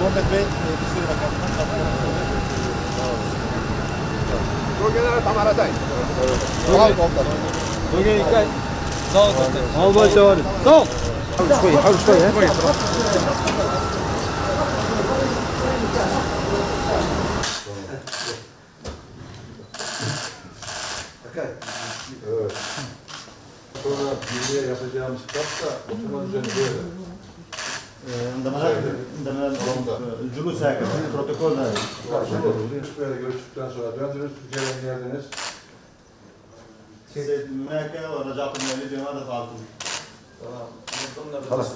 Muhammed Bey, Dışişleri Bakanlığı'ndan Bölgelere tam aradayız. Doğal komutanım. Bölgeye dikkat. Sağ ol komutanım. Albay Sevari. Sağ ol. Havuç koyun, havuç koyun. Okay. Evet Sonra birliğe yapacağımız kitap da oturma düzeni böyle. عندما عندما الجلوس هكذا في البروتوكول هذا Böyle görüştükten sonra döndünüz, Türkiye'den geldiniz. سيد من هناك ورجعت من ليبيا ماذا فعلتم؟ خلاص.